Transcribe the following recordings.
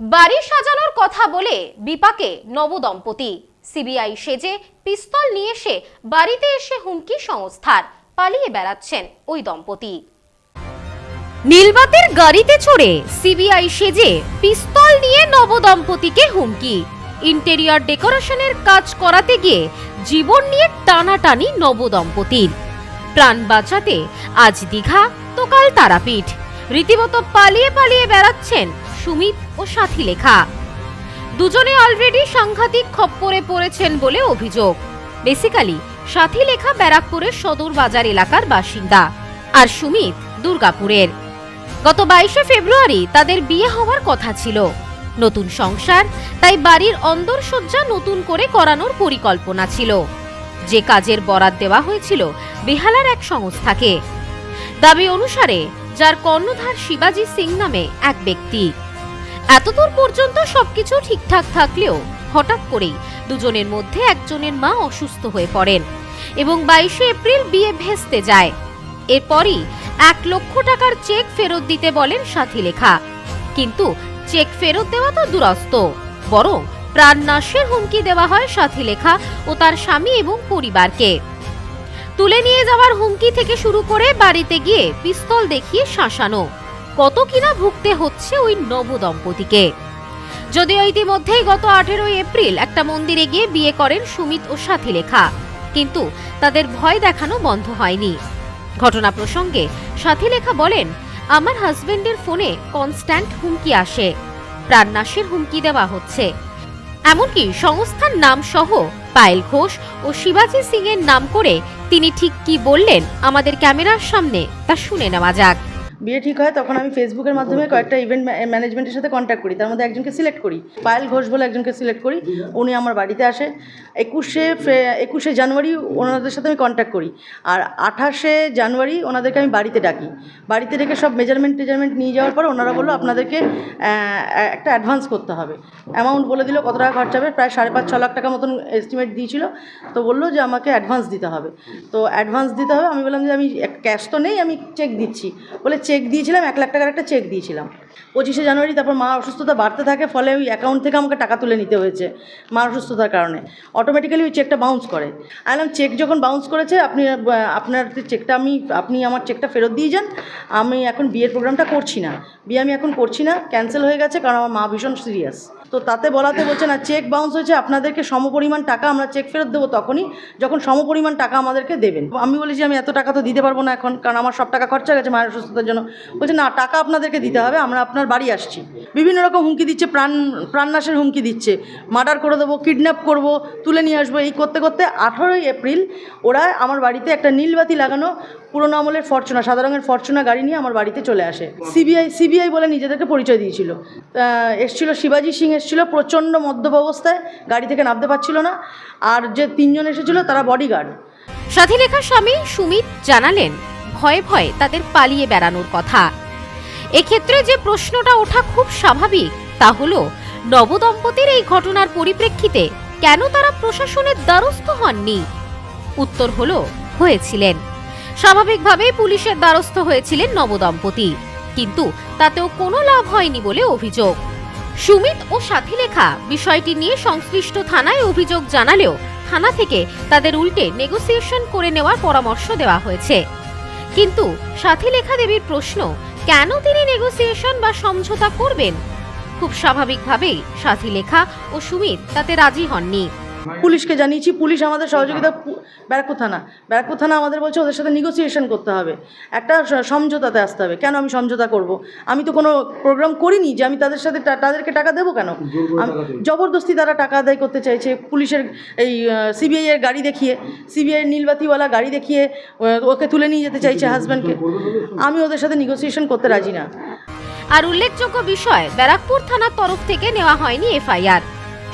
বাড়ি সাজানোর কথা বলে বিপাকে নবদম্পতি। সিবিআই সেজে পিস্তল নিয়ে এসে বাড়িতে এসে হুমকি সংস্থার, পালিয়ে বেড়াচ্ছেন ওই দম্পতি। নীলবাতের গাড়িতে চড়ে সিবিআই সেজে পিস্তল নিয়ে নবদম্পতিকে হুমকি। ইন্টেরিয়র ডেকোরেশনের কাজ করাতে গিয়ে জীবন নিয়ে টানাটানি নবদম্পতির। প্রাণ বাঁচাতে আজ দীঘা, তো কাল তারাপীঠ। রীতিমতো পালিয়ে পালিয়ে বেড়াচ্ছেন সুমিত ও সাথী লেখা। দুজনে অলরেডি সাংঘাতিক খপ্পরে পড়েছেন বলে অভিযোগ। বেসিক্যালি সাথী লেখা ব্যারাকপুরের সদর বাজার এলাকার বাসিন্দা আর সুমিত দুর্গাপুরের। গত বাইশে ফেব্রুয়ারি তাদের বিয়ে হওয়ার কথা ছিল। নতুন সংসার, তাই বাড়ির অন্দরসজ্জা নতুন করে করানোর পরিকল্পনা ছিল। যে কাজের বরাদ দেওয়া হয়েছিল বেহালার এক সংস্থাকে। দাবি অনুসারে, যার কর্ণধার শিবাজি সিং নামে এক ব্যক্তি। এতদূর পর্যন্ত সবকিছু ঠিকঠাক থাকলেও হঠাৎ করেই দুজনের মধ্যে একজনের মা অসুস্থ হয়ে পড়েন এবং বাইশে এপ্রিল বিয়ে ভেস্তে যায়। এরপরই এক লক্ষ টাকার চেক ফেরত দিতে বলেন সাথী লেখা কিন্তু চেক ফেরত দেওয়া তো দুরস্ত, বরং প্রাণ নাশের হুমকি দেওয়া হয় সাথী লেখা ও তার স্বামী এবং পরিবারকে। তুলে নিয়ে যাওয়ার হুমকি থেকে শুরু করে বাড়িতে গিয়ে পিস্তল দেখিয়ে শাসানো। কত কিনা ভুগতে হচ্ছে ওই নবদম্পতিকে। যদিও ইতিমধ্যেই গত আঠেরোই এপ্রিল একটা মন্দিরে গিয়ে বিয়ে করেন সুমিত ও সাথী লেখা কিন্তু তাদের ভয় দেখানো বন্ধ হয়নি। ঘটনা প্রসঙ্গে সাথী লেখা বলেন, আমার হাজবেন্ডের ফোনে কনস্ট্যান্ট হুমকি আসে, প্রাণনাশের হুমকি দেওয়া হচ্ছে। এমনকি সংস্থার নাম সহ পায়েল ঘোষ ও শিবাজি সিং এর নাম করে তিনি ঠিক কি বললেন আমাদের ক্যামেরার সামনে তা শুনে নেওয়া যাক। বিয়ে ঠিক হয় তখন আমি ফেসবুকের মাধ্যমে কয়েকটা ইভেন্ট ম্যানেজমেন্টের সাথে কন্ট্যাক্ট করি। তার মধ্যে একজনকে সিলেক্ট করি। পায়েল ঘোষ বলে একজনকে সিলেক্ট করি। উনি আমার বাড়িতে আসে। একুশে ফে- একুশে জানুয়ারি ওনাদের সাথে আমি কন্ট্যাক্ট করি। আর আঠাশে জানুয়ারি ওনাদেরকে আমি বাড়িতে ডাকি। বাড়িতে ডেকে সব মেজারমেন্ট টেজারমেন্ট নিয়ে যাওয়ার পর ওনারা বলল আপনাদেরকে একটা অ্যাডভান্স করতে হবে। অ্যামাউন্ট বলে দিল কত টাকা খরচা হবে? প্রায় সাড়ে পাঁচ ছ লাখ টাকা মতন এস্টিমেট দিয়েছিল। তো বলল যে আমাকে অ্যাডভান্স দিতে হবে। তো অ্যাডভান্স দিতে হবে। আমি বললাম যে আমি ক্যাশ তো নেই আমি চেক দিচ্ছি। বলে চেক দিয়েছিলাম, এক লাখ টাকার একটা চেক দিয়েছিলাম। পঁচিশে জানুয়ারি তারপর মা অসুস্থতা বাড়তে থাকে, ফলে ওই অ্যাকাউন্ট থেকে আমাকে টাকা তুলে নিতে হয়েছে মা অসুস্থতার কারণে। অটোমেটিক্যালি ওই চেকটা বাউন্স করে। আমি বললাম চেক যখন বাউন্স করেছে, আপনি, আপনার চেকটা আমি, আপনি আমার চেকটা ফেরত দিয়ে যান। আমি এখন বিয়ের প্রোগ্রামটা করছি না। বিয়ে আমি এখন করছি না ক্যান্সেল হয়ে গেছে, কারণ আমার মা ভীষণ সিরিয়াস তো তাতে বলাতে বলছে না চেক বাউন্স হয়েছে, আপনাদেরকে সমপরিমাণ টাকা আমরা চেক ফেরত দেবো তখনই, যখন সমপরিমাণ টাকা আমাদেরকে দেবেন। আমি বলেছি, আমি এত টাকা তো দিতে পারব না এখন, কারণ আমার সব টাকা খরচা গেছে মায়ের অসুস্থতার জন্য। বলছে, না, টাকা আপনাদেরকে দিতে হবে, আমরা আপনার বাড়ি আসছি। বিভিন্ন রকম হুমকি দিচ্ছে, প্রাণ, প্রাণনাশের হুমকি দিচ্ছে। মার্ডার করে দেবো, কিডন্যাপ করব, তুলে নিয়ে আসব, এই করতে করতে আঠারোই এপ্রিল ওরা আমার বাড়িতে একটা নীলবাতি লাগানো, পুরোনো আমলের ফরচুনা, সাদা রঙের ফরচুনা গাড়ি নিয়ে আমার বাড়িতে চলে আসে। সিবিআই সিবিআই বলে নিজেদেরকে পরিচয় দিয়েছিল। এসছিল শিবাজি সিং এসছিল প্রচণ্ড মদ্যপ অবস্থায় গাড়ি থেকে নামতে পারছিল না। আর যে তিনজন এসেছিল তারা বডিগার্ড সাথী লেখার স্বামী সুমিত জানালেন, ভয়ে ভয়ে তাদের পালিয়ে বেড়ানোর কথা। এক্ষেত্রে যে প্রশ্নটা ওঠা খুব স্বাভাবিক, তা হলো, নবদম্পতির এই ঘটনার পরিপ্রেক্ষিতে কেন তারা প্রশাসনের দ্বারস্থ হননি? উত্তর হলো, হয়েছিলেন। স্বাভাবিকভাবেই পুলিশের দ্বারস্থ হয়েছিলেন নবদম্পতি। কিন্তু তাতেও কোনো লাভ হয়নি বলে অভিযোগ। সুমিত ও সাথী লেখা বিষয়টি নিয়ে সংশ্লিষ্ট থানায় অভিযোগ জানালেও থানা থেকে তাদের উল্টে নেগোসিয়েশন করে নেওয়ার পরামর্শ দেওয়া হয়েছে। কিন্তু সাথী লেখা দেবীর প্রশ্ন, কেন তিনি নেগোসিয়েশন বা সমঝোতা করবেন? খুব স্বাভাবিকভাবেই সাথী লেখা ও সুমিত তাতে রাজি হননি। পুলিশকে জানিয়েছি পুলিশ আমাদের সহযোগিতা ব্যারাকপুর থানা ব্যারাকপুর থানা আমাদের বলছে ওদের সাথে নেগোসিয়েশন করতে হবে। একটা সমঝোতাতে আসতে হবে। কেন আমি সমঝোতা করব? আমি তো কোনো প্রোগ্রাম করিনি যে আমি তাদের সাথে তাদেরকে টাকা দেবো কেন? আম- জবরদস্তি তারা টাকা আদায় করতে চাইছে পুলিশের এই সিবিআই এর গাড়ি দেখিয়ে সিবিআই এর নীলবাতিওয়ালা গাড়ি দেখিয়ে ওকে তুলে নিয়ে যেতে চাইছে হাজব্যান্ডকে আমি ওদের সাথে নেগোসিয়েশন করতে রাজি না। আর উল্লেখযোগ্য বিষয় ব্যারাকপুর থানার তরফ থেকে নেওয়া হয়নি এফআইআর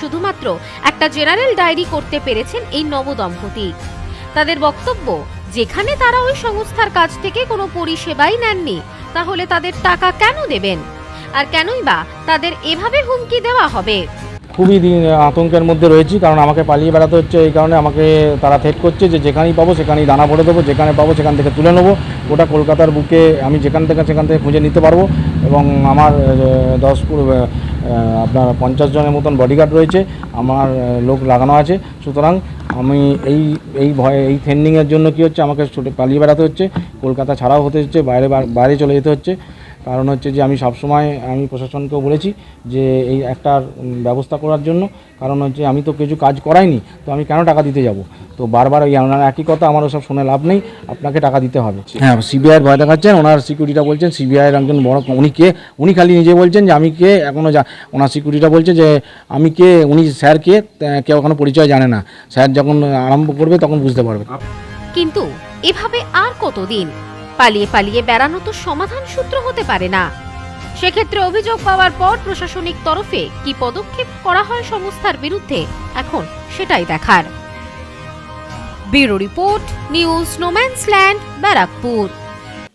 শুধুমাত্র একটা জেনারেল ডায়েরি করতে পেরেছেন এই নবদম্পতি। তাদের বক্তব্য, যেখানে তারা ওই সংস্থার কাছ থেকে কোনো পরিষেবাই নেননি, তাহলে তাদের টাকা কেন দেবেন? আর কেনই বা তাদের এভাবে হুমকি দেওয়া হবে? খুবই আতঙ্কের মধ্যে রয়েছি, কারণ আমাকে পালিয়ে বেড়াতে হচ্ছে এই কারণে আমাকে তারা থেট করছে যে যেখানেই পাবো সেখানেই দানা ভরে দেবো, যেখানে পাবো সেখান থেকে তুলে নেব। ওটা কলকাতার বুকে আমি যেখান থেকে সেখান থেকে খুঁজে নিতে পারব এবং আমার দশ আপনার পঞ্চাশ জনের মতন বডিগার্ড রয়েছে, আমার লোক লাগানো আছে। সুতরাং আমি এই এই ভয়ে, এই থ্রেন্ডিংয়ের জন্য কি হচ্ছে, আমাকে ছুটে পালিয়ে বেড়াতে হচ্ছে, কলকাতা ছাড়াও হতে হচ্ছে, বাইরে বাইরে চলে যেতে হচ্ছে। কারণ হচ্ছে যে আমি সবসময় আমি প্রশাসনকেও বলেছি যে এই একটা ব্যবস্থা করার জন্য কারণ হচ্ছে আমি তো কিছু কাজ করাইনি তো আমি কেন টাকা দিতে যাব? তো বারবার ওই ওনার একই কথা আমার ওসব শুনে লাভ নেই আপনাকে টাকা দিতে হবে। হ্যাঁ সিবিআইয়ের ভয় দেখাচ্ছেন ওনার সিকিউরিটিটা বলছেন সিবিআইয়ের একজন বড় উনি কে? উনি খালি নিজে বলছেন যে আমি কে? এখনও যা ওনার সিকিউরিটিটা বলছে যে আমি কে? উনি স্যার কে? কেউ এখনও পরিচয় জানে না। স্যার যখন আরম্ভ করবে তখন বুঝতে পারবে। কিন্তু এভাবে আর কতদিন? পালিয়ে পালিয়ে বেড়ানো তো সমাধান সূত্র হতে পারে না। সেক্ষেত্রে অভিযোগ পাওয়ার পর প্রশাসনিক তরফে কি পদক্ষেপ করা হয় সংস্থার বিরুদ্ধে, এখন সেটাই দেখার। Bureau report, news no man's land Barrackpore.